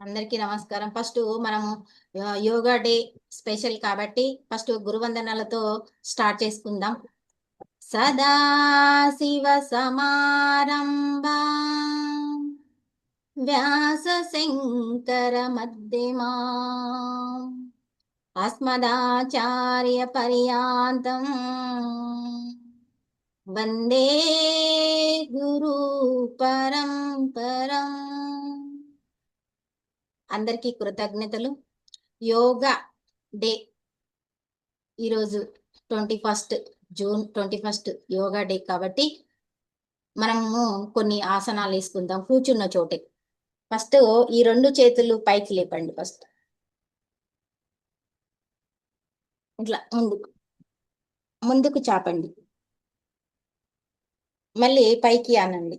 అందరికీ నమస్కారం. ఫస్ట్ మనము యోగా డే స్పెషల్ కాబట్టి ఫస్ట్ గురువందనాలతో స్టార్ట్ చేసుకుందాం. సదా శివ సమారంభ. వ్యాస శంకర మధ్యమా అస్మదాచార్య పర్యాంతం వందే గురు పరం అందరికీ కృతజ్ఞతలు. యోగా డే ఈరోజు twenty first June twenty first yoga day కాబట్టి మనము కొన్ని ఆసనాలు వేసుకుందాం. కూర్చున్న చోటే. ఫస్ట్ ఈ రెండు చేతులు పైకి లేపండి ఫస్ట్. ఇట్లా ముందుకు ముందుకు చాపండి. మళ్ళీ పైకి అనండి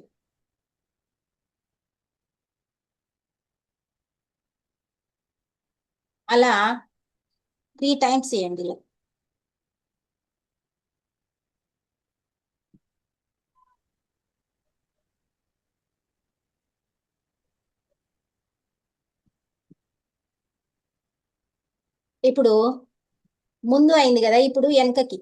అలా త్రీ టైమ్స్ చేయండి ఇలా. ఇప్పుడు ముందు అయింది కదా ఇప్పుడు వెనకకి.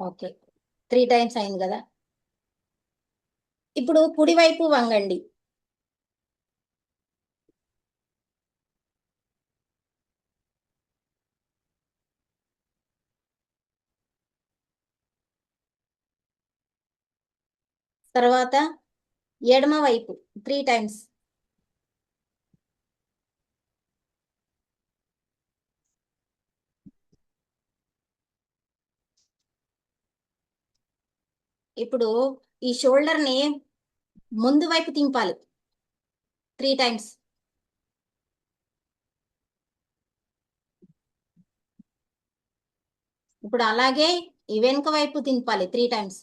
ఓకే. త్రీ టైమ్స్ అయింది కదా. ఇప్పుడు కుడివైపు వంగండి. తర్వాత ఎడమ వైపు త్రీ టైమ్స్ ఇప్పుడు ఈ షోల్డర్ని ముందు వైపు తింపాలి త్రీ టైమ్స్ ఇప్పుడు అలాగే ఈ వెనుక వైపు తింపాలి త్రీ టైమ్స్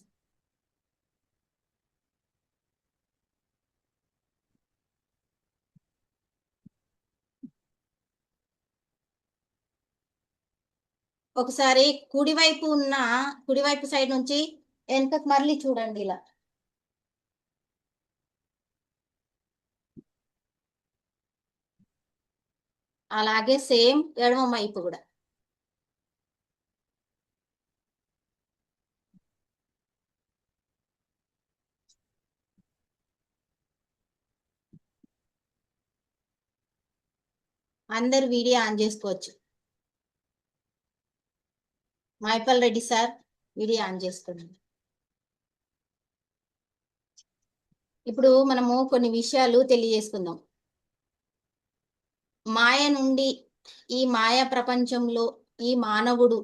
ఒకసారి కుడివైపు ఉన్న కుడివైపు సైడ్ నుంచి వెనుకకు మళ్ళీ చూడండి ఇలా. అలాగే సేమ్ ఎడమ వైపు కూడా. అందరు వీడియో ఆన్ చేసుకోవచ్చు. Mahipal Reddy sir video on చేసుకోండి ఇప్పుడు మనము కొన్ని విషయాలు తెలియజేసుకుందాం. మాయ నుండి ఈ మాయ ప్రపంచంలో ఈ మానవుడు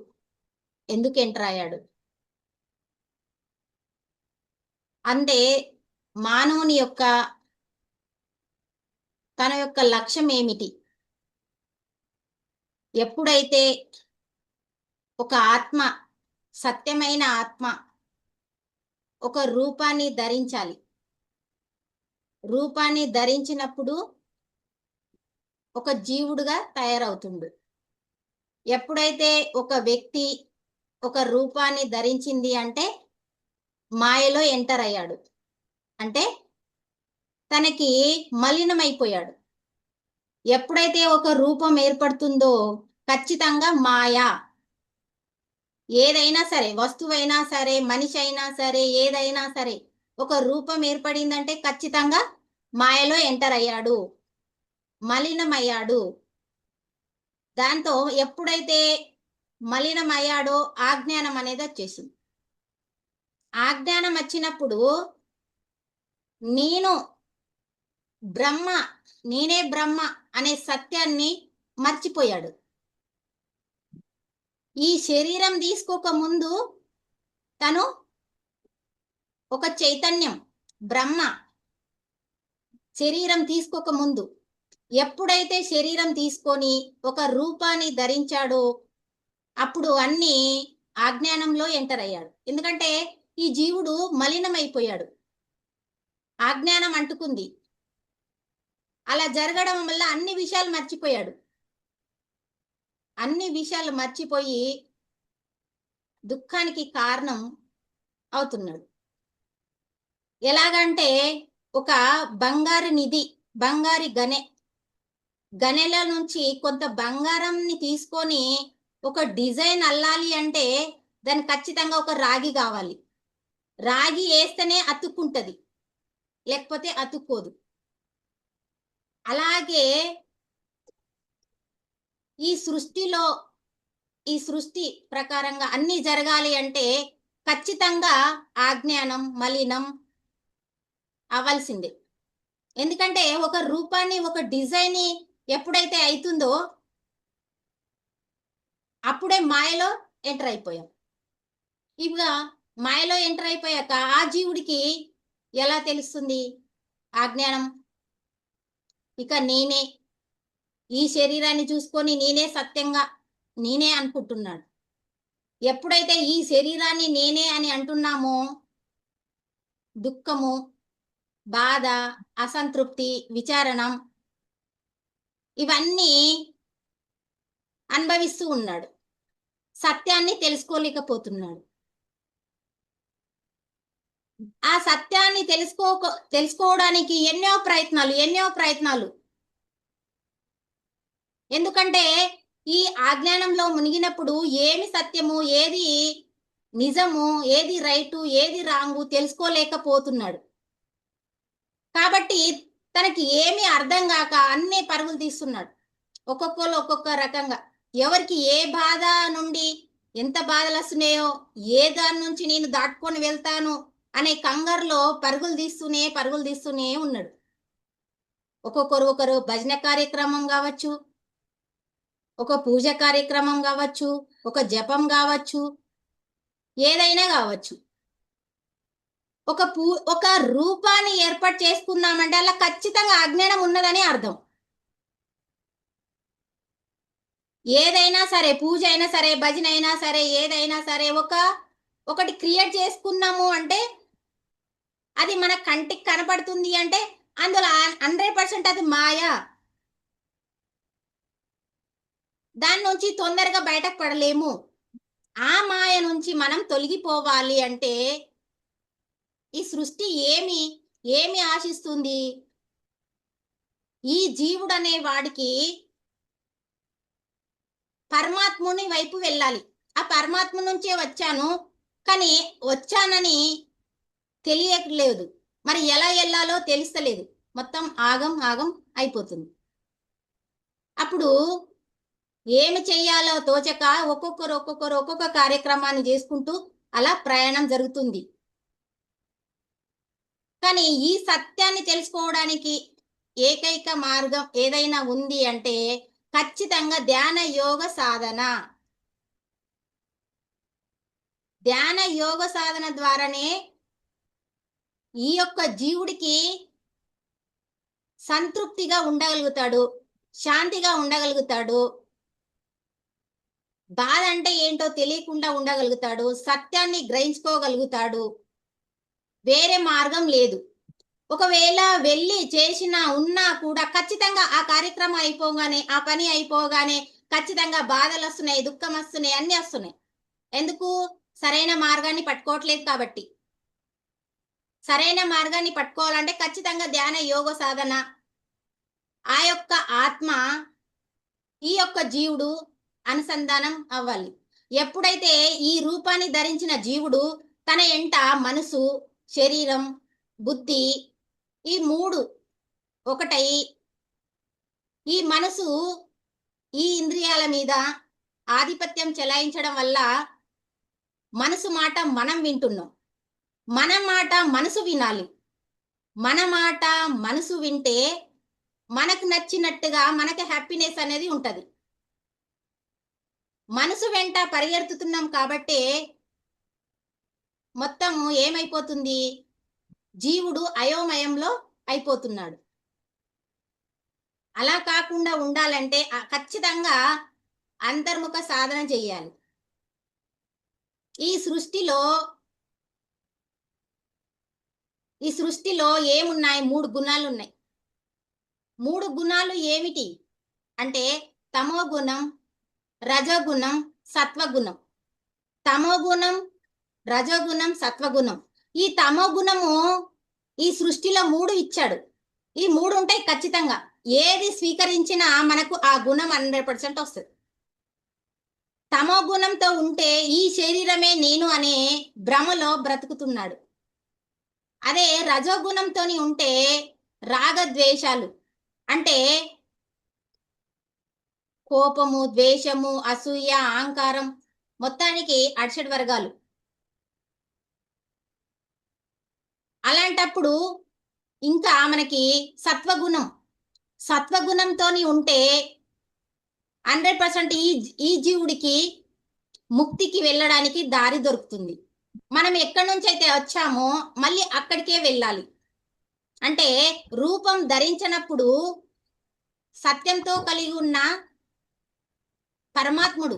ఎందుకు ఎంటర్ అయ్యాడు? అంటే మానవుని యొక్క తన యొక్క లక్ష్యం ఏమిటి? ఎప్పుడైతే ఒక ఆత్మ సత్యమైన ఆత్మ ఒక రూపాన్ని ధరించాలి. రూపాన్ని ధరించినప్పుడు ఒక జీవుడుగా తయారవుతుండు. ఎప్పుడైతే ఒక వ్యక్తి ఒక రూపాన్ని ధరించింది అంటే మాయలో ఎంటర్ అయ్యాడు. అంటే తనకి మలినమైపోయాడు. ఎప్పుడైతే ఒక రూపం ఏర్పడుతుందో ఖచ్చితంగా మాయా. ఏదైనా సరే వస్తువైనా సరే మనిషి అయినా సరే ఏదైనా సరే ఒక రూపం ఏర్పడిందంటే ఖచ్చితంగా మాయలో ఎంటర్ అయ్యాడు మలినమయ్యాడు. దాంతో ఎప్పుడైతే మలినమయ్యాడో ఆజ్ఞానం అనేది వచ్చేసింది. ఆజ్ఞానం వచ్చినప్పుడు నేను బ్రహ్మ నేనే బ్రహ్మ అనే సత్యాన్ని మర్చిపోయాడు. ఈ శరీరం తీసుకోక ముందు తను ఒక చైతన్యం బ్రహ్మ. శరీరం తీసుకోక ముందు. ఎప్పుడైతే శరీరం తీసుకొని ఒక రూపాన్ని ధరించాడో అప్పుడు అన్ని ఆజ్ఞానంలో ఎంటర్ అయ్యాడు. ఎందుకంటే ఈ జీవుడు మలినమైపోయాడు. ఆజ్ఞానం అంటుకుంది. అలా జరగడం వల్ల అన్ని విషయాలు మర్చిపోయాడు. అన్ని విషయాలు మర్చిపోయి దుఃఖానికి కారణం అవుతున్నాడు. ఎలాగంటే ఒక బంగారు నిధి బంగారి గనె గనెల నుంచి కొంత బంగారంని తీసుకొని ఒక డిజైన్ అల్లాలి అంటే దానికి ఖచ్చితంగా ఒక రాగి కావాలి. రాగి వేస్తేనే అతుక్కుంటది లేకపోతే అతుక్కోదు. అలాగే ఈ సృష్టిలో ఈ సృష్టి ప్రకారంగా అన్ని జరగాలి అంటే ఖచ్చితంగా ఆజ్ఞానం మలినం అవ్వాల్సిందే. ఎందుకంటే ఒక రూపాన్ని ఒక డిజైన్ ఎప్పుడైతే అవుతుందో అప్పుడే మాయలో ఎంటర్ అయిపోయాం. ఇక మాయలో ఎంటర్ అయిపోయాక ఆ జీవుడికి ఎలా తెలుస్తుంది? ఆ జ్ఞానం ఇక నేనే ఈ శరీరాన్ని చూసుకొని నేనే సత్యంగా నేనే అనుకుంటున్నాడు. ఎప్పుడైతే ఈ శరీరాన్ని నేనే అని అంటున్నామో దుఃఖము బాధ అసంతృప్తి విచారణం ఇవన్నీ అనుభవిస్తూ ఉన్నాడు. సత్యాన్ని తెలుసుకోలేకపోతున్నాడు. ఆ సత్యాన్ని తెలుసుకో తెలుసుకోవడానికి ఎన్నో ప్రయత్నాలు ఎన్నో ప్రయత్నాలు ఎందుకంటే ఈ ఆజ్ఞానంలో మునిగినప్పుడు ఏమి సత్యము ఏది నిజము ఏది రైటు ఏది రాంగు తెలుసుకోలేకపోతున్నాడు. కాబట్టి తనకి ఏమి అర్థం కాక అన్ని పరుగులు తీస్తున్నాడు. ఒక్కొక్కరు ఒక్కొక్క రకంగా. ఎవరికి ఏ బాధ నుండి ఎంత బాధలు వస్తున్నాయో ఏ దాని నుంచి నేను దాటుకొని వెళ్తాను అనే కంగారులో పరుగులు తీస్తూనే పరుగులు తీస్తూనే ఉన్నాడు. ఒక్కొక్కరు ఒకరు భజన కార్యక్రమం కావచ్చు ఒక పూజ కార్యక్రమం కావచ్చు ఒక జపం కావచ్చు ఏదైనా కావచ్చు. ఒక పూ ఒక రూపాన్ని ఏర్పాటు చేసుకున్నామంటే అలా ఖచ్చితంగా అజ్ఞానం ఉన్నదని అర్థం. ఏదైనా సరే పూజ అయినా సరే భజన అయినా సరే ఏదైనా సరే ఒక ఒకటి క్రియేట్ చేసుకున్నాము అంటే అది మన కంటికి కనపడుతుంది అంటే అందులో హండ్రెడ్ పర్సెంట్ అది మాయ. దాని నుంచి తొందరగా బయటకు పడలేము. ఆ మాయ నుంచి మనం తొలగిపోవాలి అంటే ఈ సృష్టి ఏమి ఏమి ఆశిస్తుంది? ఈ జీవుడు అనే వాడికి పరమాత్ముని వైపు వెళ్ళాలి. ఆ పరమాత్మ నుంచే వచ్చాను కానీ వచ్చానని తెలియట్లేదు. మరి ఎలా వెళ్ళాలో తెలుస్తలేదు. మొత్తం ఆగం ఆగం అయిపోతుంది. అప్పుడు ఏమి చేయాలో తోచక ఒక్కొక్కరు ఒక్కొక్కరు ఒక్కొక్క కార్యక్రమాన్ని చేసుకుంటూ అలా ప్రయాణం జరుగుతుంది. కానీ ఈ సత్యాన్ని తెలుసుకోవడానికి ఏకైక మార్గం ఏదైనా ఉంది అంటే ఖచ్చితంగా ధ్యాన యోగ సాధన. ధ్యాన యోగ సాధన ద్వారానే ఈ యొక్క జీవుడికి సంతృప్తిగా ఉండగలుగుతాడు శాంతిగా ఉండగలుగుతాడు. బాధ అంటే ఏంటో తెలియకుండా ఉండగలుగుతాడు సత్యాన్ని గ్రహించుకోగలుగుతాడు. వేరే మార్గం లేదు. ఒకవేళ వెళ్ళి చేసినా ఉన్నా కూడా ఖచ్చితంగా ఆ కార్యక్రమం అయిపోగానే ఆ పని అయిపోగానే ఖచ్చితంగా బాధలు వస్తున్నాయి దుఃఖం వస్తున్నాయి అన్ని వస్తున్నాయి. ఎందుకు? సరైన మార్గాన్ని పట్టుకోవట్లేదు కాబట్టి. సరైన మార్గాన్ని పట్టుకోవాలంటే ఖచ్చితంగా ధ్యాన యోగ సాధన. ఆ యొక్క ఆత్మ ఈ యొక్క జీవుడు అనుసంధానం అవ్వాలి. ఎప్పుడైతే ఈ రూపాన్ని ధరించిన జీవుడు తన ఎంట మనసు శరీరం బుద్ధి ఈ మూడు ఒకటై ఈ మనసు ఈ ఇంద్రియాల మీద ఆధిపత్యం చెలాయించడం వల్ల మనసు మాట మనం వింటున్నాం. మన మాట మనసు వినాలి. మన మాట మనసు వింటే మనకు నచ్చినట్టుగా మనకి హ్యాపీనెస్ అనేది ఉంటుంది. మనసు వెంట పరిగెడుతున్నాం కాబట్టే మొత్తం ఏమైపోతుంది? జీవుడు అయోమయంలో అయిపోతున్నాడు. అలా కాకుండా ఉండాలంటే ఖచ్చితంగా అంతర్ముఖ సాధన చేయాలి. ఈ సృష్టిలో ఈ సృష్టిలో ఏమున్నాయి? మూడు గుణాలు ఉన్నాయి మూడు గుణాలు ఏమిటి? అంటే తమో గుణం రజోగుణం సత్వగుణం. తమోగుణం రజోగుణం సత్వగుణం. ఈ తమో గుణము ఈ సృష్టిలో మూడు ఇచ్చాడు. ఈ మూడు ఉంటాయి ఖచ్చితంగా. ఏది స్వీకరించినా మనకు ఆ గుణం హండ్రెడ్ పర్సెంట్ వస్తుంది. తమో గుణంతో ఉంటే ఈ శరీరమే నేను అనే భ్రమలో బ్రతుకుతున్నాడు. అదే రజోగుణంతో ఉంటే రాగద్వేషాలు. అంటే కోపము ద్వేషము అసూయ అహంకారం మొత్తానికి అడ్షడ్ వర్గాలు. అలాంటప్పుడు ఇంకా మనకి సత్వగుణం. సత్వగుణంతోని ఉంటే హండ్రెడ్ పర్సెంట్ ఈ ఈ జీవుడికి ముక్తికి వెళ్ళడానికి దారి దొరుకుతుంది. మనం ఎక్కడి నుంచి అయితే వచ్చామో మళ్ళీ అక్కడికే వెళ్ళాలి. అంటే రూపం ధరించినప్పుడు సత్యంతో కలిగి ఉన్న పరమాత్ముడు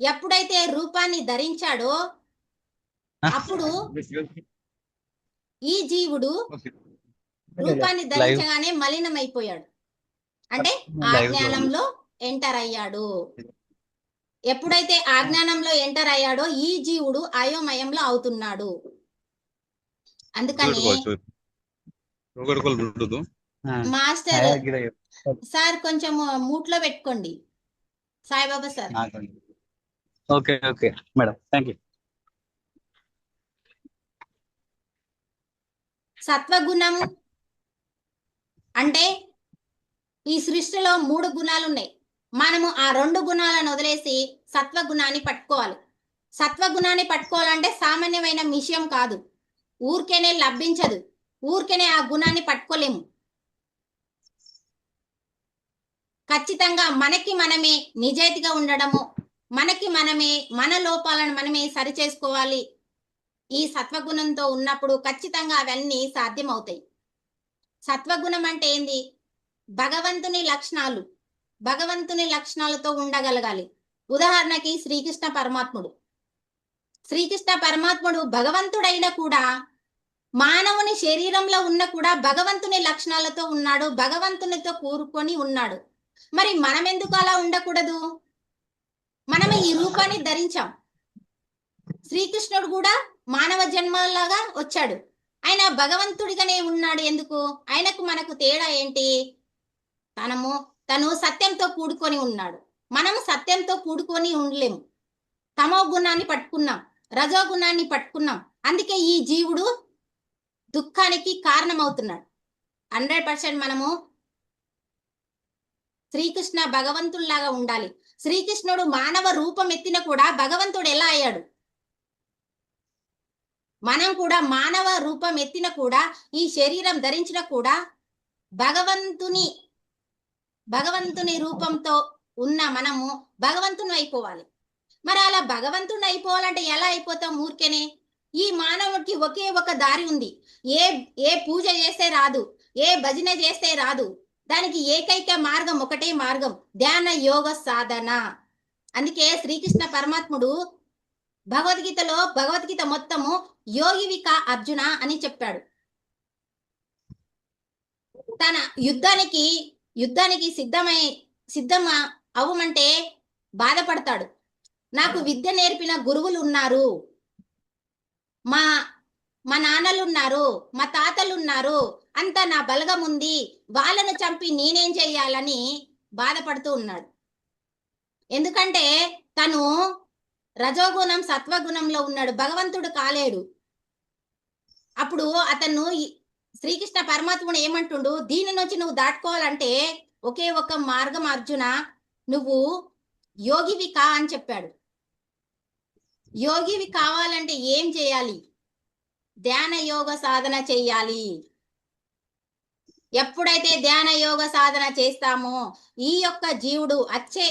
ఎప్పుడైతే రూపాన్ని ధరించాడో అప్పుడు ఈ జీవుడు రూపాన్ని ధరించగానే మలినమైపోయాడు. అంటే ఆ జ్ఞానంలో ఎంటర్ అయ్యాడు. ఎప్పుడైతే ఆజ్ఞానంలో ఎంటర్ అయ్యాడో ఈ జీవుడు అయోమయంలో అవుతున్నాడు. అందుకని మాస్టర్ సార్ కొంచెం మూట్లో పెట్టుకోండి. Saibaba sir. Okay okay. Madam thank you సత్వగుణం అంటే ఈ సృష్టిలో మూడు గుణాలు ఉన్నాయి మనము ఆ రెండు గుణాలను వదిలేసి సత్వగుణాన్ని పట్టుకోవాలి. సత్వగుణాన్ని పట్టుకోవాలంటే సామాన్యమైన విషయం కాదు. ఊరికేనే లభించదు. ఊరికేనే ఆ గుణాన్ని పట్టుకోలేము. ఖచ్చితంగా మనకి మనమే నిజాయితీగా ఉండడము మనకి మనమే మన లోపాలను మనమే సరి చేసుకోవాలి ఈ సత్వగుణంతో ఉన్నప్పుడు ఖచ్చితంగా అవన్నీ సాధ్యమవుతాయి. సత్వగుణం అంటే ఏంది? భగవంతుని లక్షణాలు భగవంతుని లక్షణాలతో ఉండగలగాలి. ఉదాహరణకి శ్రీకృష్ణ పరమాత్ముడు. శ్రీకృష్ణ పరమాత్ముడు భగవంతుడైన కూడా మానవుని శరీరంలో ఉన్న కూడా భగవంతుని లక్షణాలతో ఉన్నాడు భగవంతునితో కూరుకొని ఉన్నాడు. మరి మనం ఎందుకు అలా ఉండకూడదు? మనం ఈ రూపాన్ని ధరించాం. శ్రీకృష్ణుడు కూడా మానవ జన్మలాగా వచ్చాడు. ఆయన భగవంతుడిగానే ఉన్నాడు ఎందుకు? ఆయనకు మనకు తేడా ఏంటి? తనము తను సత్యంతో కూడుకొని ఉన్నాడు. మనం సత్యంతో కూడుకొని ఉండలేము తమో గుణాన్ని పట్టుకున్నాం రజో గుణాన్ని పట్టుకున్నాం. అందుకే ఈ జీవుడు దుఃఖానికి కారణమవుతున్నాడు. హండ్రెడ్ పర్సెంట్ మనము శ్రీకృష్ణ భగవంతుల్లాగా ఉండాలి. శ్రీకృష్ణుడు మానవ రూపం ఎత్తిన కూడా భగవంతుడు ఎలా అయ్యాడు? మనం కూడా మానవ రూపం ఎత్తిన కూడా ఈ శరీరం ధరించిన కూడా భగవంతుని భగవంతుని రూపంతో ఉన్న మనము భగవంతుని అయిపోవాలి. మరి అలా భగవంతుని అయిపోవాలంటే ఎలా అయిపోతాం ఊరికేనే? ఈ మానవుడికి ఒకే ఒక దారి ఉంది. ఏ ఏ పూజ చేస్తే రాదు ఏ భజన చేస్తే రాదు దానికి ఏకైక మార్గం ఒకటే మార్గం ధ్యాన యోగ సాధన. అందుకే శ్రీకృష్ణ పరమాత్ముడు భగవద్గీతలో భగవద్గీత మొత్తము యోగివిక అర్జున అని చెప్పాడు. తన యుద్ధానికి యుద్ధానికి సిద్ధమై సిద్ధం అవ్వమంటే బాధపడతాడు. నాకు విద్య నేర్పిన గురువులు ఉన్నారు. మా మా నాన్నలు ఉన్నారు మా తాతలు ఉన్నారు. అంత నా బలగం ఉంది వాళ్ళను చంపి నేనేం చెయ్యాలని బాధపడుతూ ఉన్నాడు. ఎందుకంటే తను రజోగుణం సత్వగుణంలో ఉన్నాడు భగవంతుడు కాలేడు. అప్పుడు అతను శ్రీకృష్ణ పరమాత్ముడు ఏమంటుండు దీని నుంచి నువ్వు దాటుకోవాలంటే ఒకే ఒక మార్గం అర్జున నువ్వు యోగివి కా అని చెప్పాడు. యోగివి కావాలంటే ఏం చేయాలి? ధ్యాన యోగ సాధన చెయ్యాలి. ఎప్పుడైతే ధ్యాన యోగ సాధన చేస్తామో ఈ యొక్క జీవుడు అచ్చే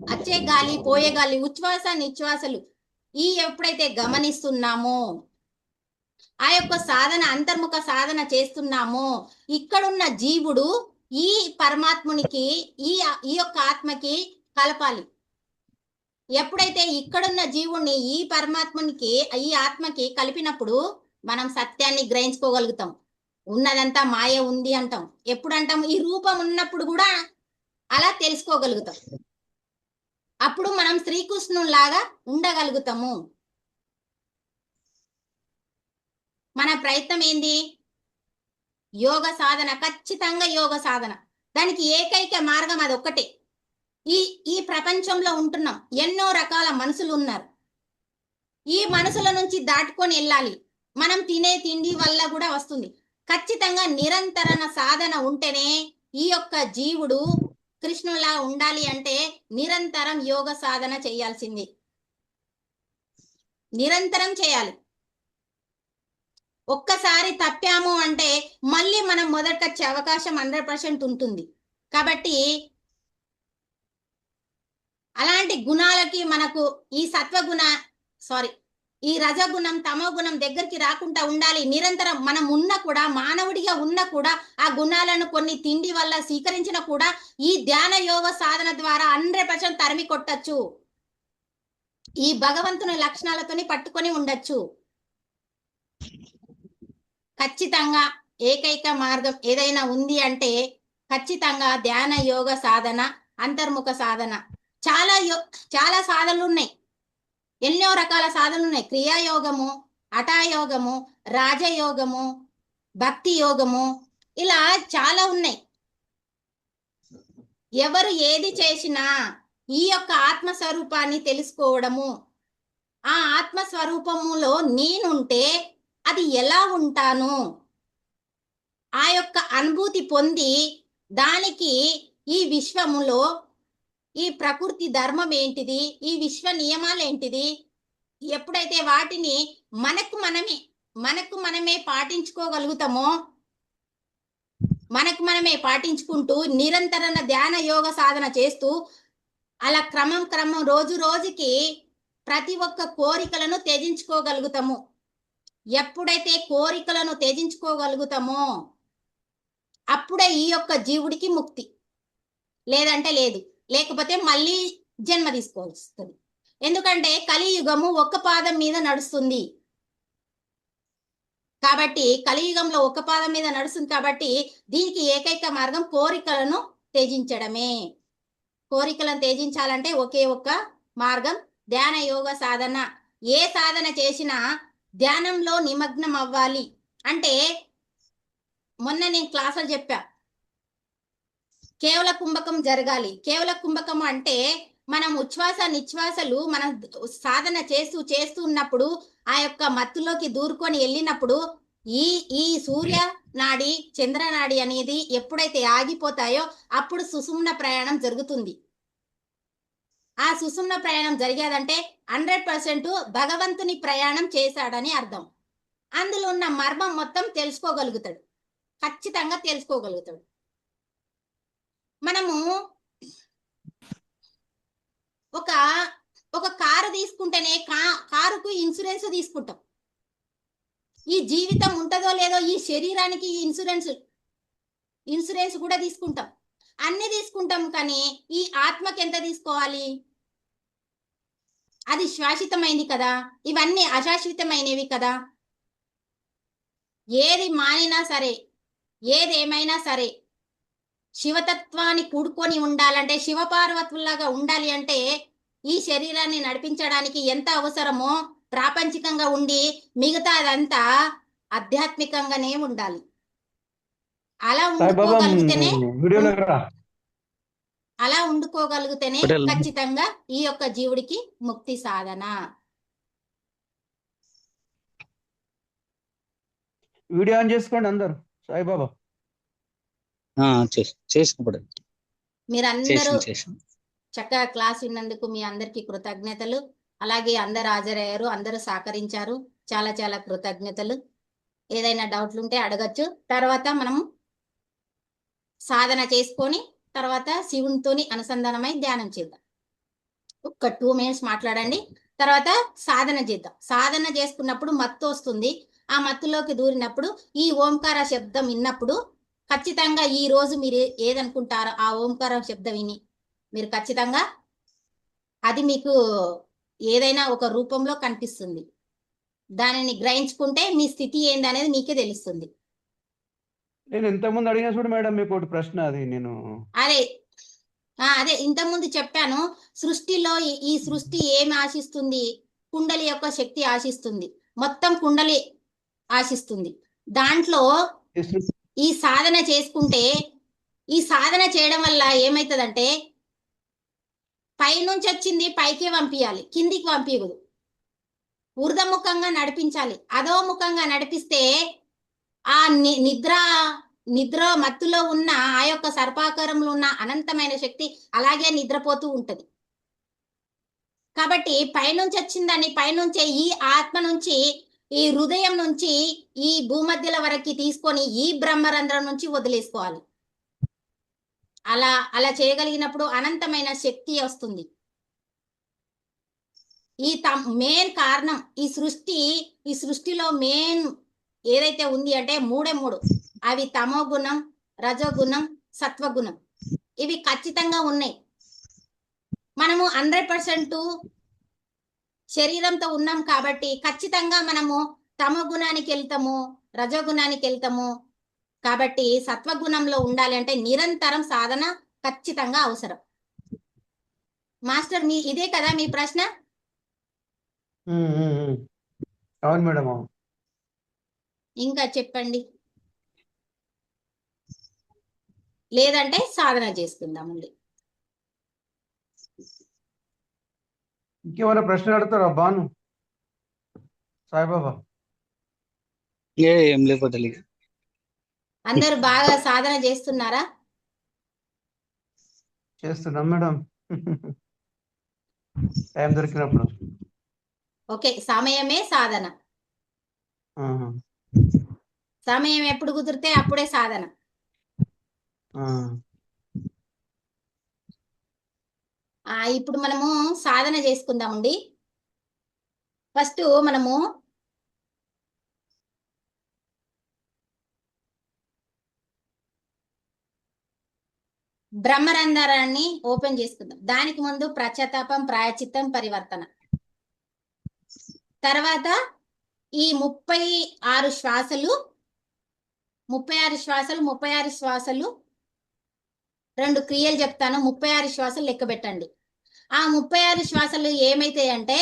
అచ్చే గాలి పోయే గాలి ఉచ్ఛ్వాస నిశ్వాసలు ఈ ఎప్పుడైతే గమనిస్తున్నామో ఆ యొక్క సాధన అంతర్ముఖ సాధన చేస్తున్నామో ఇక్కడున్న జీవుడు ఈ పరమాత్మునికి ఈ ఈ యొక్క ఆత్మకి కలపాలి. ఎప్పుడైతే ఇక్కడున్న జీవుణ్ణి ఈ పరమాత్మునికి ఈ ఆత్మకి కలిపినప్పుడు మనం సత్యాన్ని గ్రహించుకోగలుగుతాం. ఉన్నదంతా మాయ ఉంది అంటాం. ఎప్పుడు అంటాం ఈ రూపం ఉన్నప్పుడు కూడా అలా తెలుసుకోగలుగుతాం. అప్పుడు మనం శ్రీకృష్ణులాగా ఉండగలుగుతాము. మన ప్రయత్నం ఏంది? యోగ సాధన ఖచ్చితంగా యోగ సాధన. దానికి ఏకైక మార్గం అది ఒక్కటే ఈ ఈ ప్రపంచంలో ఉంటున్నాం. ఎన్నో రకాల మనుషులు ఉన్నారు ఈ మనసుల నుంచి దాటుకొని వెళ్ళాలి. మనం తినే తిండి వల్ల కూడా వస్తుంది. ఖచ్చితంగా నిరంతరణ సాధన ఉంటేనే ఈ యొక్క జీవుడు కృష్ణులా ఉండాలి అంటే నిరంతరం యోగ సాధన చేయాల్సింది. నిరంతరం చేయాలి. ఒక్కసారి తప్పాము అంటే మళ్ళీ మనం మొదట వచ్చే అవకాశం హండ్రెడ్ పర్సెంట్ ఉంటుంది. కాబట్టి అలాంటి గుణాలకి మనకు ఈ సత్వగుణ సారీ ఈ రజగుణం తమో గుణం దగ్గరికి రాకుండా ఉండాలి. నిరంతరం మనం ఉన్న కూడా మానవుడిగా ఉన్న కూడా ఆ గుణాలను కొన్ని తిండి వల్ల స్వీకరించిన కూడా ఈ ధ్యాన యోగ సాధన ద్వారా హండ్రెడ్ పర్సెంట్ తరిమి కొట్టచ్చు. ఈ భగవంతుని లక్షణాలతోని పట్టుకొని ఉండొచ్చు. ఖచ్చితంగా ఏకైక మార్గం ఏదైనా ఉంది అంటే ఖచ్చితంగా ధ్యాన యోగ సాధన అంతర్ముఖ సాధన. చాలా యో చాలా సాధనలు ఉన్నాయి. ఎన్నో రకాల సాధనలు ఉన్నాయి. క్రియాయోగము హఠాయోగము రాజయోగము భక్తి యోగము ఇలా చాలా ఉన్నాయి. ఎవరు ఏది చేసినా ఈ యొక్క ఆత్మస్వరూపాన్ని తెలుసుకోవడము ఆ ఆత్మస్వరూపములో నేనుంటే అది ఎలా ఉంటాను? ఆ యొక్క అనుభూతి పొంది దానికి ఈ విశ్వములో ఈ ప్రకృతి ధర్మం ఏంటిది? ఈ విశ్వ నియమాలు ఏంటిది? ఎప్పుడైతే వాటిని మనకు మనమే మనకు మనమే పాటించుకోగలుగుతామో మనకు మనమే పాటించుకుంటూ నిరంతరణ ధ్యాన యోగ సాధన చేస్తూ అలా క్రమం క్రమం రోజు రోజుకి ప్రతి ఒక్క కోరికలను త్యజించుకోగలుగుతాము. ఎప్పుడైతే కోరికలను త్యజించుకోగలుగుతామో అప్పుడే ఈ యొక్క జీవుడికి ముక్తి. లేదంటే లేదు. లేకపోతే మళ్ళీ జన్మ తీసుకోవాల్సి ఎందుకంటే కలియుగము ఒక్క పాదం మీద నడుస్తుంది. కాబట్టి కలియుగంలో ఒక్క పాదం మీద నడుస్తుంది కాబట్టి దీనికి ఏకైక మార్గం కోరికలను త్యజించడమే. కోరికలను త్యజించాలంటే ఒకే ఒక్క మార్గం ధ్యాన యోగ సాధన. ఏ సాధన చేసినా ధ్యానంలో నిమగ్నం అవ్వాలి అంటే మొన్న నేను క్లాసులు చెప్పా. కేవల కుంభకం జరగాలి. కేవల కుంభకం అంటే మనం ఉచ్ఛ్వాస నిశ్వాసలు మనం సాధన చేస్తూ చేస్తూ ఉన్నప్పుడు ఆ యొక్క మత్తులోకి దూరుకొని వెళ్ళినప్పుడు ఈ ఈ సూర్య నాడి చంద్రనాడి అనేది ఎప్పుడైతే ఆగిపోతాయో అప్పుడు సుసుమ్న ప్రయాణం జరుగుతుంది. ఆ సుసుమ్న ప్రయాణం జరిగేదంటే హండ్రెడ్ పర్సెంట్ భగవంతుని ప్రయాణం చేశాడని అర్థం. అందులో ఉన్న మర్మం మొత్తం తెలుసుకోగలుగుతాడు. ఖచ్చితంగా తెలుసుకోగలుగుతాడు. మనము ఒక ఒక కారు తీసుకుంటేనే కా కారుకు ఇన్సూరెన్స్ తీసుకుంటాం. ఈ జీవితం ఉంటుందో లేదో ఈ శరీరానికి ఇన్సూరెన్స్ ఇన్సూరెన్స్ కూడా తీసుకుంటాం. అన్ని తీసుకుంటాం కానీ ఈ ఆత్మకి ఎంత తీసుకోవాలి? అది శాశ్వతమైంది కదా. ఇవన్నీ అశాశ్వతమైనవి కదా. ఏది మానినా సరే ఏదేమైనా సరే శివతత్వాన్ని కూడుకొని ఉండాలంటే శివపార్వతుల్లాగా ఉండాలి అంటే ఈ శరీరాన్ని నడిపించడానికి ఎంత అవసరమో ప్రాపంచికంగా ఉండి మిగతాదంతా ఆధ్యాత్మికంగానే ఉండాలి. అలా ఉండుకోగలిగితేనే అలా ఉండుకోగలిగితేనే. ఖచ్చితంగా ఈ యొక్క జీవుడికి ముక్తి సాధన. వీడియో ఆన్ చేసుకోండి అందరు సాయిబాబా ఆ, చేసి చేసుకోబడి మీరందరూ చేసి చేసి చక్కగా క్లాస్ విన్నందుకు మీ అందరికీ కృతజ్ఞతలు. అలాగే అందరు హాజరయ్యారు అందరూ సహకరించారు. చాలా చాలా కృతజ్ఞతలు. ఏదైనా డౌట్లు ఉంటే అడగచ్చు. తర్వాత మనం సాధన చేసుకొని తర్వాత శివునితోని అనుసంధానమై ధ్యానం చేద్దాం. ఒక టూ మినిట్స్ మాట్లాడండి. తర్వాత సాధన చేద్దాం. సాధన చేసుకున్నప్పుడు మత్తు వస్తుంది ఆ మత్తులోకి దూరినప్పుడు ఈ ఓంకార శబ్దం విన్నప్పుడు ఖచ్చితంగా ఈ రోజు మీరు ఏదనుకుంటారో ఆ ఓంకారం శబ్దం విని మీరు ఖచ్చితంగా అది మీకు ఏదైనా ఒక రూపంలో కనిపిస్తుంది. దానిని గ్రహించుకుంటే మీ స్థితి ఏంది అనేది మీకే తెలుస్తుంది. నేను ఇంతకుముందు అడిగిన చూడు మేడం మీకు ఒకటి ప్రశ్న అది నేను అదే. ఆ, అదే ఇంతకుముందు చెప్పాను సృష్టిలో ఈ సృష్టి ఏమి ఆశిస్తుంది? కుండలి యొక్క శక్తి ఆశిస్తుంది. మొత్తం కుండలి ఆశిస్తుంది. దాంట్లో ఈ సాధన చేసుకుంటే ఈ సాధన చేయడం వల్ల ఏమవుతుందంటే పైనుంచి వచ్చింది పైకి పంపించాలి కిందికి పంపించదు ఊర్ధముఖంగా నడిపించాలి అధోముఖంగా నడిపిస్తే ఆ ని- నిద్ర నిద్ర మత్తులో ఉన్న ఆ యొక్క సర్పాకారంలో ఉన్న అనంతమైన శక్తి అలాగే నిద్రపోతూ ఉంటది. కాబట్టి పైనుంచి వచ్చిందని పైనుంచే ఈ ఆత్మ నుంచి ఈ హృదయం నుంచి ఈ భూమధ్యల వరకు తీసుకొని ఈ బ్రహ్మరంధ్రం నుంచి వదిలేసుకోవాలి. అలా అలా చేయగలిగినప్పుడు అనంతమైన శక్తి వస్తుంది. ఈ మెయిన్ కారణం ఈ సృష్టి ఈ సృష్టిలో మెయిన్ ఏదైతే ఉంది అంటే మూడే మూడు. అవి తమో గుణం రజోగుణం సత్వగుణం. ఇవి ఖచ్చితంగా ఉన్నాయి. మనము హండ్రెడ్ పర్సెంట్ శరీరంతో ఉన్నాం కాబట్టి ఖచ్చితంగా మనము తమో గుణానికి వెళ్తాము రజోగుణానికి వెళ్తాము. కాబట్టి సత్వగుణంలో ఉండాలి అంటే నిరంతరం సాధన ఖచ్చితంగా అవసరం. మాస్టర్ మీ ఇదే కదా మీ ప్రశ్న? మేడం అవును. ఇంకా చెప్పండి. లేదంటే సాధన చేసుకుందామండి ఇంకేమైనా ప్రశ్న అడుగుతారా? బాను సాయిబాబా? ఏ ఏం లేకపోతే అందరూ బాగా సాధన చేస్తున్నారా? చేస్తున్నాం మేడం. టైం దొరికినప్పుడు. ఓకే సమయమే సాధన. సమయం ఎప్పుడు కుదిరితే అప్పుడే సాధన. ఆ. ఇప్పుడు మనము సాధన చేసుకుందామండి ఫస్ట్ మనము బ్రహ్మరంధ్రాన్ని ఓపెన్ చేసుకుందాం దానికి ముందు ప్రచతాపం ప్రాయచిత్తం పరివర్తన తర్వాత ఈ ముప్పై ఆరు శ్వాసలు ముప్పై ఆరు శ్వాసలు ముప్పై ఆరు శ్వాసలు రెండు క్రియలు చెప్తాను. ముప్పై ఆరు శ్వాసలు లెక్క పెట్టండి. ఆ ముప్పై ఆరు శ్వాసలు ఏమైతాయి అంటే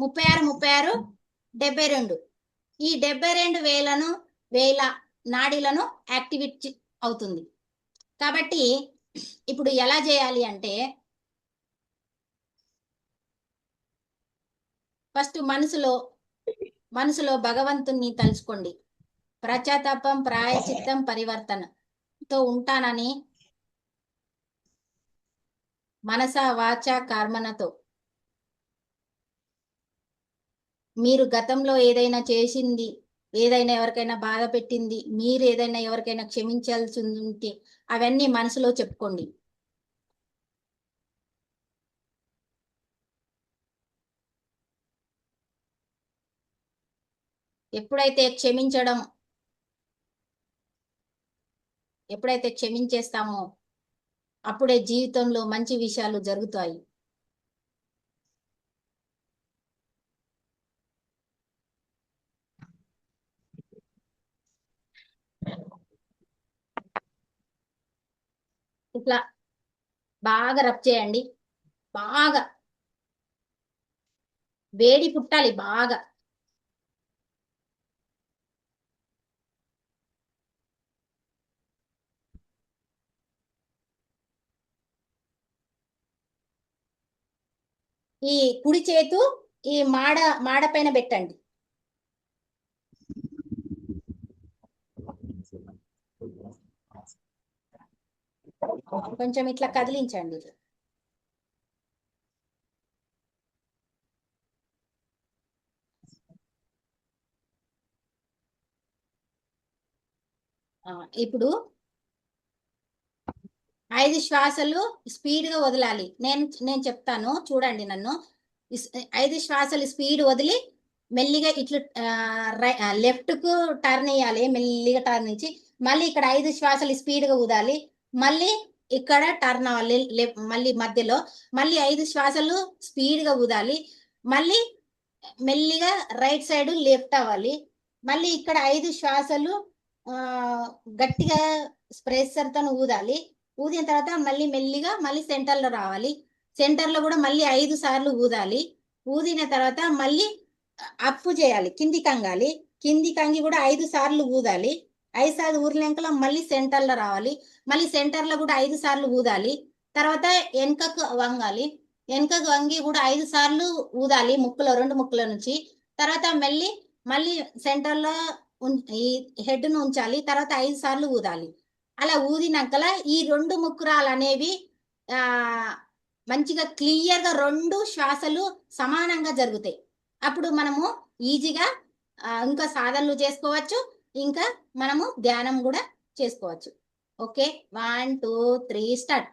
ముప్పై ఆరు ముప్పై ఆరు డెబ్బై రెండు. ఈ డెబ్బై రెండు వేలను వేల నాడీలను యాక్టివేట్ అవుతుంది. కాబట్టి ఇప్పుడు ఎలా చేయాలి అంటే ఫస్ట్ మనసులో మనసులో భగవంతుణ్ణి తలుచుకోండి. ప్రచాతాపం ప్రాయచిత్తం తో ఉంటానని మనస వాచ కర్మనతో. మీరు గతంలో ఏదైనా చేసింది ఏదైనా ఎవరికైనా బాధ పెట్టింది మీరు ఏదైనా ఎవరికైనా క్షమించాల్సి ఉంటే అవన్నీ మనసులో చెప్పుకోండి. ఎప్పుడైతే క్షమించడం ఎప్పుడైతే క్షమించేస్తామో అప్పుడే జీవితంలో మంచి విషయాలు జరుగుతాయి. ఇట్లా బాగా రబ్ చేయండి. బాగా. వేడి పుట్టాలి బాగా. ఈ కుడి చేతు ఈ మాడ మాడ పైన పెట్టండి. కొంచెం ఇట్లా కదిలించండి. ఆ, ఇప్పుడు ఐదు శ్వాసలు స్పీడ్గా వదలాలి. నేను నేను చెప్తాను చూడండి నన్ను. ఐదు శ్వాసలు స్పీడ్ వదిలి మెల్లిగా ఇట్లా లెఫ్ట్కు టర్న్ వేయాలి మెల్లిగా టర్న్ ఇచ్చి మళ్ళీ ఇక్కడ ఐదు శ్వాసలు స్పీడ్గా ఊదాలి. మళ్ళీ ఇక్కడ టర్న్ అవ్వాలి మళ్ళీ మధ్యలో. మళ్ళీ ఐదు శ్వాసలు స్పీడ్గా ఊదాలి. మళ్ళీ మెల్లిగా రైట్ సైడ్ లెఫ్ట్ అవ్వాలి. మళ్ళీ ఇక్కడ ఐదు శ్వాసలు గట్టిగా ప్రెషర్తో ఊదాలి. ఊదిన తర్వాత మళ్ళీ మెల్లిగా మళ్ళీ సెంటర్లో రావాలి. సెంటర్లో కూడా మళ్ళీ ఐదు సార్లు ఊదాలి. ఊదిన తర్వాత మళ్ళీ అప్పు చేయాలి. కింది కంగాలి. కింది కంగి కూడా ఐదు సార్లు ఊదాలి. ఐదు సార్లు ఊరినాక మళ్ళీ సెంటర్లో రావాలి. మళ్ళీ సెంటర్లో కూడా ఐదు సార్లు ఊదాలి. తర్వాత వెనకకు వంగాలి. వెనకకు వంగి కూడా ఐదు సార్లు ఊదాలి ముక్కులో రెండు ముక్కుల నుంచి. తర్వాత మళ్ళీ మళ్ళీ సెంటర్లో ఈ హెడ్ను ఉంచాలి. తర్వాత ఐదు సార్లు ఊదాలి. అలా ఊదినాకల ఈ రెండు ముక్కురాలు అనేవి ఆ మంచిగా క్లియర్గా రెండు శ్వాసలు సమానంగా జరుగుతాయి. అప్పుడు మనము ఈజీగా ఇంకా సాధనలు చేసుకోవచ్చు ఇంకా మనము ధ్యానం కూడా చేసుకోవచ్చు. Okay? One two three start.